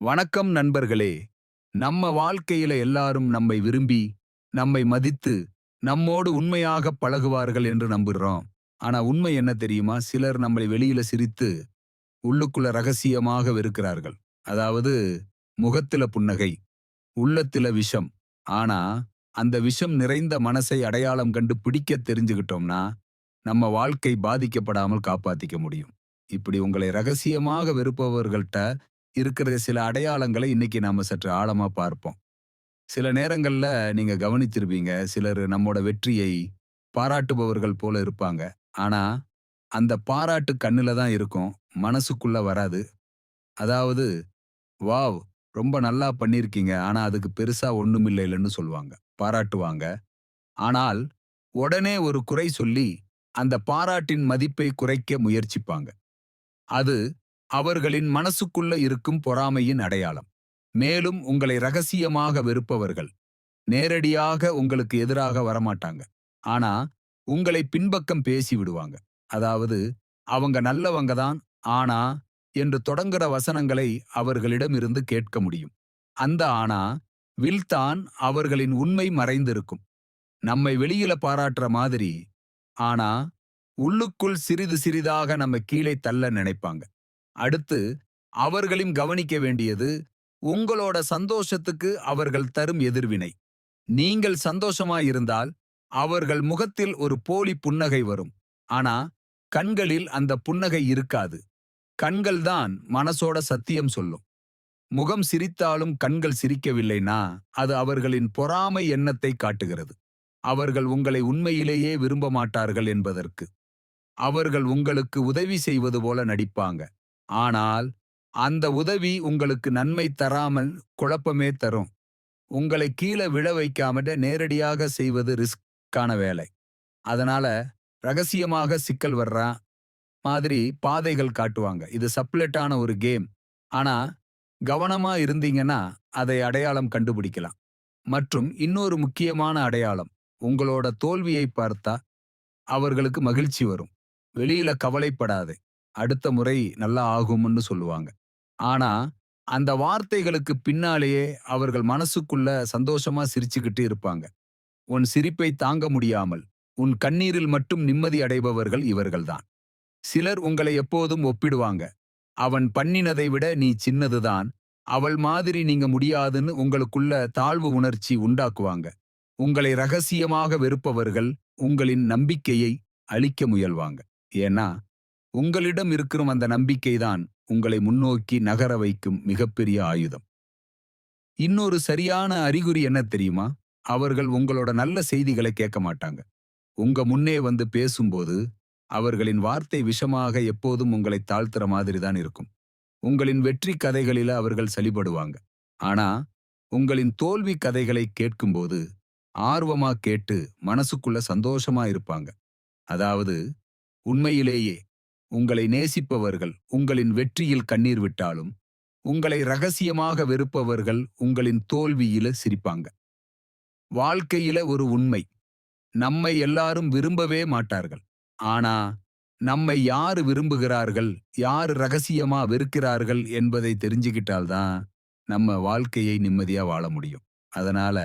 வணக்கம் நண்பர்களே. நம்ம வாழ்க்கையில எல்லாரும் நம்மை விரும்பி நம்மை மதித்து நம்மோடு உண்மையாக பழகுவார்கள் என்று நம்புகிறோம் ஆனா உண்மை என்ன தெரியுமா? சிலர் நம்மளை வெளியில சிரித்து உள்ளுக்குள்ள ரகசியமாக வெறுக்கிறார்கள். அதாவது முகத்தில புன்னகை உள்ளத்தில விஷம். ஆனா அந்த விஷம் நிறைந்த மனசை அடையாளம் கண்டு பிடிக்க தெரிஞ்சுக்கிட்டோம்னா நம்ம வாழ்க்கை பாதிக்கப்படாமல் காப்பாத்திக்க முடியும். இப்படி உங்களை ரகசியமாக வெறுப்பவர்கள்ட்ட இருக்கிற சில அடையாளங்களை இன்னைக்கு நாம சற்று ஆழமா பார்ப்போம். சில நேரங்கள்ல நீங்க கவனித்திருப்பீங்க சிலர் நம்மோட வெற்றியை பாராட்டுபவர்கள் போல இருப்பாங்க. ஆனா அந்த பாராட்டு கண்ணுல தான் இருக்கும் மனசுக்குள்ள வராது. அதாவது வாவ் ரொம்ப நல்லா பண்ணிருக்கீங்க ஆனா அதுக்கு பெருசா ஒண்ணுமில்லைன்னு சொல்லுவாங்க பாராட்டுவாங்க. ஆனால் உடனே ஒரு குறை சொல்லி அந்த பாராட்டின் மதிப்பை குறைக்க முயற்சிப்பாங்க. அது அவர்களின் மனசுக்குள்ள இருக்கும் பொறாமையின் அடையாளம். மேலும் உங்களை ரகசியமாக வெறுப்பவர்கள் நேரடியாக உங்களுக்கு எதிராக வரமாட்டாங்க. ஆனா உங்களை பின்பக்கம் பேசி விடுவாங்க. அதாவது அவங்க நல்லவங்க தான் ஆனா என்று தொடங்குற வசனங்களை அவர்களிடமிருந்து கேட்க முடியும். அந்த ஆனா வில்தான் அவர்களின் உண்மை மறைந்திருக்கும். நம்மை வெளியில பாராட்டுற மாதிரி ஆனா உள்ளுக்குள் சிறிது சிறிதாக நம்ம கீழே தள்ள நினைப்பாங்க. அடுத்து அவர்களும் கவனிக்க வேண்டியது உங்களோட சந்தோஷத்துக்கு அவர்கள் தரும் எதிர்வினை. நீங்கள் சந்தோஷமாயிருந்தால் அவர்கள் முகத்தில் ஒரு போலி புன்னகை வரும். ஆனா கண்களில் அந்த புன்னகை இருக்காது. கண்கள்தான் மனசோட சத்தியம் சொல்லும். முகம் சிரித்தாலும் கண்கள் சிரிக்கவில்லைனா அது அவர்களின் பொறாமை எண்ணத்தை காட்டுகிறது. அவர்கள் உங்களை உண்மையிலேயே விரும்ப மாட்டார்கள் என்பதற்கு. அவர்கள் உங்களுக்கு உதவி செய்வது போல நடிப்பாங்க. ஆனால் அந்த உதவி உங்களுக்கு நன்மை தராமல் குழப்பமே தரும். உங்களை கீழே விழ வைக்காமட நேரடியாக செய்வது ரிஸ்கான வேலை. அதனால ரகசியமாக சிக்கல் வர்றா மாதிரி பாதைகள் காட்டுவாங்க. இது சப்ளெட்டான ஒரு கேம். ஆனா கவனமா இருந்தீங்கன்னா அதை அடையாளம் கண்டுபிடிக்கலாம். மற்றும் இன்னொரு முக்கியமான அடையாளம் உங்களோட தோல்வியை பார்த்தா அவர்களுக்கு மகிழ்ச்சி வரும். வெளியில கவலைப்படாதே. அடுத்த முறை நல்லா ஆகும்னு சொல்லுவாங்க. ஆனா அந்த வார்த்தைகளுக்கு பின்னாலேயே அவர்கள் மனசுக்குள்ள சந்தோஷமா சிரிச்சுக்கிட்டு இருப்பாங்க. உன் சிரிப்பை தாங்க முடியாமல் உன் கண்ணீரில் மட்டும் நிம்மதி அடைபவர்கள் இவர்கள்தான். சிலர் உங்களை எப்போதும் ஒப்பிடுவாங்க. அவன் பண்ணினதை விட நீ சின்னதுதான். அவள் மாதிரி நீங்க முடியாதுன்னு உங்களுக்குள்ள தாழ்வு உணர்ச்சி உண்டாக்குவாங்க. உங்களை ரகசியமாக வெறுப்பவர்கள் உங்களின் நம்பிக்கையை அழிக்க முயல்வாங்க. ஏன்னா உங்களிடம் இருக்கிற அந்த நம்பிக்கைதான் உங்களை முன்னோக்கி நகர வைக்கும் மிகப்பெரிய ஆயுதம். இன்னொரு சரியான அறிகுறி என்ன தெரியுமா? அவர்கள் உங்களோட நல்ல செய்திகளை கேட்க மாட்டாங்க. உங்க முன்னே வந்து பேசும்போது அவர்களின் வார்த்தை விஷமாக எப்போதும் உங்களை தாழ்த்துற மாதிரி தான் இருக்கும். உங்களின் வெற்றி கதைகளில அவர்கள் சலிபடுவாங்க. ஆனா உங்களின் தோல்வி கதைகளை கேட்கும்போது ஆர்வமா கேட்டு மனசுக்குள்ள சந்தோஷமா இருப்பாங்க. அதாவது உண்மையிலேயே உங்களை நேசிப்பவர்கள் உங்களின் வெற்றியில் கண்ணீர் விட்டாலும் உங்களை ரகசியமாக வெறுப்பவர்கள் உங்களின் தோல்வியில சிரிப்பாங்க. வாழ்க்கையில ஒரு உண்மை நம்மை எல்லாரும் விரும்பவே மாட்டார்கள். ஆனா நம்மை யாரு விரும்புகிறார்கள் யாரு ரகசியமா வெறுக்கிறார்கள் என்பதை தெரிஞ்சுக்கிட்டால்தான் நம்ம வாழ்க்கையை நிம்மதியா வாழ முடியும். அதனால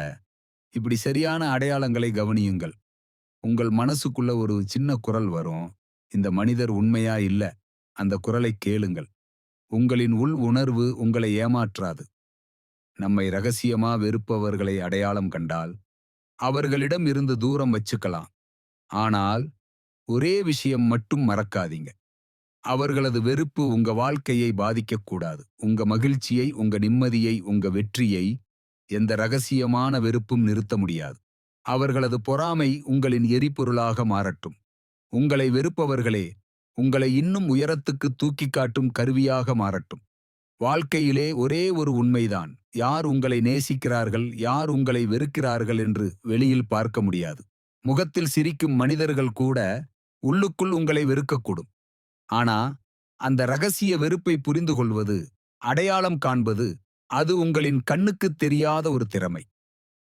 இப்படி சரியான அடையாளங்களை கவனியுங்கள். உங்கள் மனசுக்குள்ள ஒரு சின்ன குரல் வரும். இந்த மனிதர் உண்மையா இல்ல அந்த குரலை கேளுங்கள். உங்களின் உள் உணர்வு உங்களை ஏமாற்றாது. நம்மை ரகசியமா வெறுப்பவர்களை அடையாளம் கண்டால் அவர்களிடம் இருந்து தூரம் வச்சுக்கலாம். ஆனால் ஒரே விஷயம் மட்டும் மறக்காதீங்க. அவர்களது வெறுப்பு உங்க வாழ்க்கையை பாதிக்கக்கூடாது உங்க மகிழ்ச்சியை உங்க நிம்மதியை உங்க வெற்றியை எந்த ரகசியமான வெறுப்பும் நிறுத்த முடியாது. அவர்களது பொறாமை உங்களின் எரிபொருளாக மாறட்டும். உங்களை வெறுப்பவர்களே உங்களை இன்னும் உயரத்துக்கு தூக்கி காட்டும் கருவியாக மாறட்டும். வாழ்க்கையிலே ஒரே ஒரு உண்மைதான் யார் உங்களை நேசிக்கிறார்கள் யார் உங்களை வெறுக்கிறார்கள் என்று வெளியில் பார்க்க முடியாது. முகத்தில் சிரிக்கும் மனிதர்கள் கூட உள்ளுக்குள் உங்களை வெறுக்கக்கூடும். ஆனா அந்த ரகசிய வெறுப்பை புரிந்து கொள்வது அடையாளம் காண்பது அது உங்களின் கண்ணுக்குத் தெரியாத ஒரு திறமை.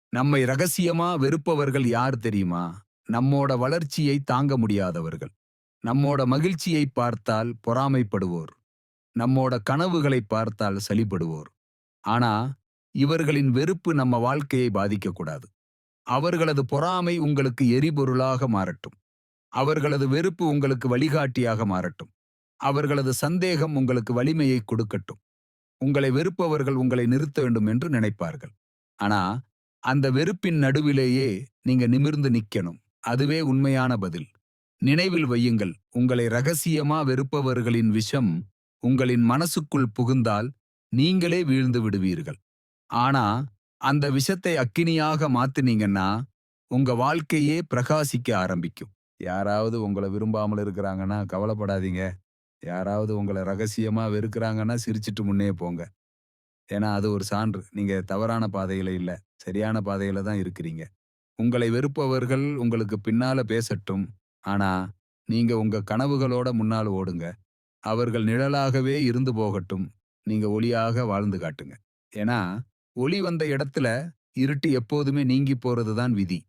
நம்மை ரகசியமா வெறுப்பவர்கள் யார் தெரியுமா? நம்மோட வளர்ச்சியை தாங்க முடியாதவர்கள். நம்மோட மகிழ்ச்சியை பார்த்தால் பொறாமைப்படுவோர். நம்மோட கனவுகளை பார்த்தால் சளிப்படுவோர் ஆனா இவர்களின் வெறுப்பு நம்ம வாழ்க்கையை பாதிக்கக்கூடாது. அவர்களது பொறாமை உங்களுக்கு எரிபொருளாக மாறட்டும். அவர்களது வெறுப்பு உங்களுக்கு வழிகாட்டியாக மாறட்டும். அவர்களது சந்தேகம் உங்களுக்கு வலிமையை கொடுக்கட்டும். உங்களை வெறுப்பவர்கள் உங்களை நிறுத்த வேண்டும் என்று நினைப்பார்கள். ஆனா அந்த வெறுப்பின் நடுவிலேயே நீங்க நிமிர்ந்து நிக்கணும். அதுவே உண்மையான பதில். நினைவில் வையுங்கள் உங்களை ரகசியமா வெறுப்பவர்களின் விஷம் உங்களின் மனசுக்குள் புகுந்தால் நீங்களே வீழ்ந்து விடுவீர்கள். ஆனா அந்த விஷத்தை அக்கினியாக மாத்துனீங்கன்னா உங்க வாழ்க்கையே பிரகாசிக்க ஆரம்பிக்கும். யாராவது உங்களை விரும்பாமல் இருக்கிறாங்கன்னா கவலைப்படாதீங்க. யாராவது உங்களை ரகசியமா வெறுக்கிறாங்கன்னா சிரிச்சிட்டு முன்னே போங்க. ஏன்னா அது ஒரு சான்று. நீங்க தவறான பாதையில இல்ல. சரியான பாதையில தான் இருக்கிறீங்க. உங்களை வெறுப்பவர்கள் உங்களுக்கு பின்னால பேசட்டும். ஆனா நீங்க உங்க கனவுகளோட முன்னால் ஓடுங்க. அவர்கள் நிழலாகவே இருந்து போகட்டும். நீங்க ஒளியாக வாழ்ந்து காட்டுங்க. ஏன்னா ஒளி வந்த இடத்துல இருட்டு எப்போதுமே நீங்கி போறதுதான் விதி.